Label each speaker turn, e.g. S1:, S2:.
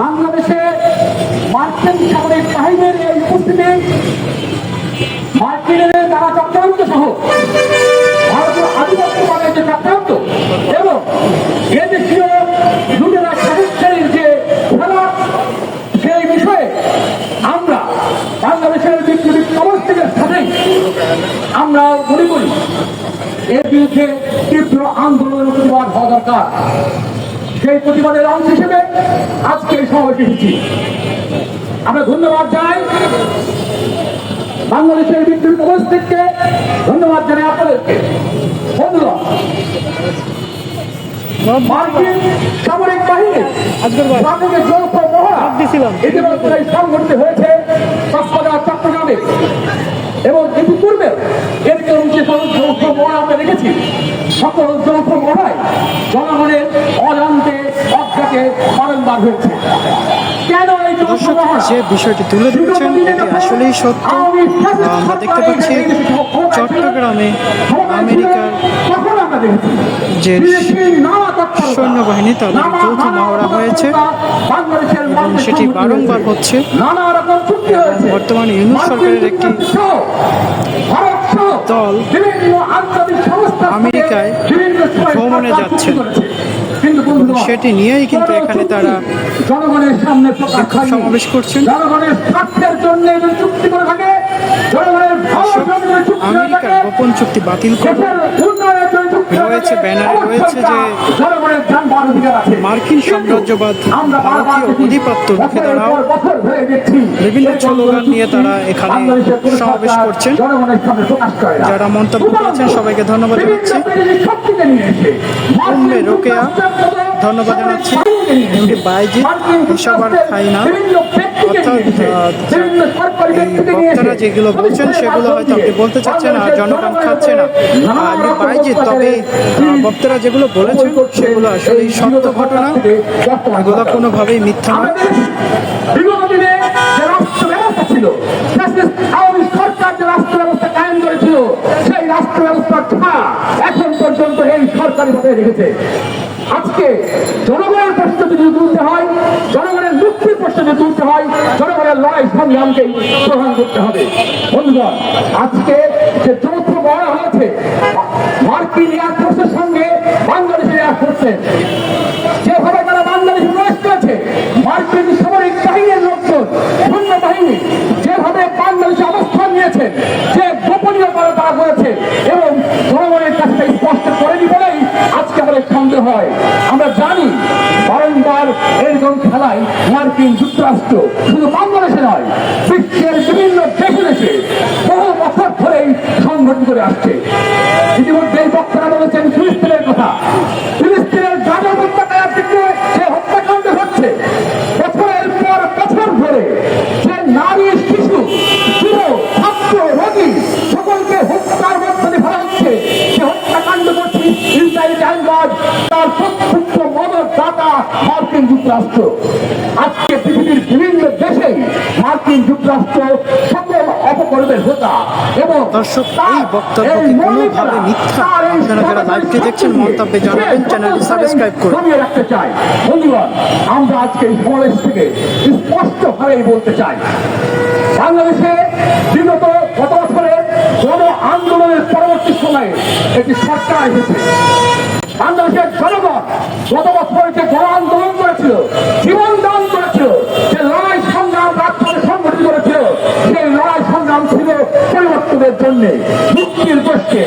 S1: বাংলাদেশে মার্কিন সামরিক বাহিনীর এই উপস্থিতি, মার্কিনের দ্বারা চক্রান্ত সহ ভারতের আধিপত্যবাদের যে চক্রান্ত এবং এদেশীয় যে সেই বিষয়ে আমরা বাংলাদেশের বিপ্লবী অবস্থিতের সাথেই আমরা মনে করি, এর বিরুদ্ধে তীব্র আন্দোলনের প্রতিবাদ হওয়া দরকার। সেই প্রতিবাদের অংশ হিসেবে আজকে এই সমাবেশে এসেছি। আমরা ধন্যবাদ জানাই বাংলাদেশের বিদ্যুৎ উপস্থিতকে ধন্যবাদ জানাই আপনাদেরকে। বন্ধুরা মার্কিন সামরিক বাহিনী যৌথ মহড়া। ইতিমধ্যে সংঘটিত হয়েছে কক্সবাজার চট্টগ্রামে। এবং ইতিপূর্বে এদিকে যে যৌথ মহড়া আমরা দেখেছি সকল যৌথ মহড়ায় জনগণের বারংবার হয়েছে। কেন এই
S2: যে বিষয়টি তুলে ধরেছেন এটি আসলেই সত্য। আমরা দেখতে পাচ্ছি চট্টগ্রামে আমেরিকার যে সৈন্যবাহিনী তাদের যৌথ মহড়া হয়েছে এবং সেটি বারংবার হচ্ছে। বর্তমানে ইউনূস সরকারের একটি দল আমেরিকায় ভ্রমণে
S1: সরকার
S2: সেটি নিয়েই কিন্তু এখানে তারা
S1: জনগণের সামনে।
S2: সমাবেশ করছেন।
S1: জনগণের স্বার্থের জন্য চুক্তি করে থাকে জনগণের ভালোর জন্য যদি চুক্তি করে
S2: আমেরিকার গোপন চুক্তি বাতিল করে
S1: দেশের উন্নয়নের জন্য চুক্তি করে
S2: রয়েছে, ব্যানারে রয়েছে যে। মার্কিন সাম্রাজ্যবাদ, ভারতীয়
S1: দেখি,
S2: আধিপত্য রুখে দাঁড়াও, বিভিন্ন স্লোগান নিয়ে তারা এখানে সমাবেশ করছেন। যারা মন্তব্য করেছেন সবাইকে ধন্যবাদ
S1: এসে,
S2: উম্মে রোকেয়া, ধন্যবাদ জানাচ্ছি। বাইজিৎ,
S1: মার্কিন
S2: পেশাবার খাই না। বক্তারা যেগুলো বলছেন সেগুলো হয়তো আপনি বলতে চাচ্ছেন আর জনগণ খাচ্ছে না। বাইজিৎ তবে বক্তারা যেগুলো বলেছেন সেগুলো আসলে সত্য ঘটনা। এগুলো কোনোভাবেই মিথ্যা নয়
S1: আমাদের বিগত দিনে যে রাষ্ট্র ব্যবস্থা ছিল আওয়ামী সরকার যে রাষ্ট্র ব্যবস্থা কায়েম করেছিল সেই রাষ্ট্র ব্যবস্থার ছা এখন পর্যন্ত এই সরকারি ভাবে রেখেছে। আজকে জনগণের প্রশ্ন যদি তুলতে হয় জনগণের মুক্তির প্রশ্ন যদি তুলতে হয় লড়াই সংগ্রামকে গ্রহণ করতে হবে। বন্ধুগণ, আজকে যে যৌথ মহড়া হয়েছে, মার্কিন এয়ারফোর্সের সঙ্গে বাংলাদেশের এয়ারফোর্সের যেভাবে তারা বাংলাদেশে প্রবেশ করেছে, মার্কিন সামরিক বাহিনীর লোকজন, সৈন্য বাহিনী, যেভাবে বাংলাদেশে অবস্থান নিয়েছে, যে গোপনীয় গোপনীয়তা তারা করেছে এবং জনগণের কাছে স্পষ্ট করেনি বলেই আজকে আমাদের সন্দেহ হয়। আমরা জানি, বারংবার এরকম খেলায় মার্কিন যুক্তরাষ্ট্র শুধু বাংলাদেশে যুক্তরাষ্ট্র। আজকে পৃথিবীর বিভিন্ন দেশে মার্কিন যুক্তরাষ্ট্র সকল অপকর্মের হোতা এবং
S2: দর্শক এই কোনোভাবে মিথ্যা? আপনারা যারা লাইভটি দেখছেন মন্তব্যে জানাবেন চ্যানেলটি সাবস্ক্রাইব করুন।
S1: কমিয়ে রাখতে চাই বন্ধুগণ আমরা আজকে এই সমাবেশ থেকে স্পষ্টভাবেই বলতে চাই। বাংলাদেশে বিগত গত বছরের গণ আন্দোলনের পরবর্তী সময়ে একটি সরকার এসেছে বাংলাদেশের জনগণ গত বছর যে গণ আন্দোলন করেছিল, জীবন দান করেছিল, যে লড়াই সংগ্রাম রাজপথে সংগঠিত করেছিল সেই লড়াই সংগ্রাম ছিল পরিবর্তনের জন্য মুক্তির পক্ষে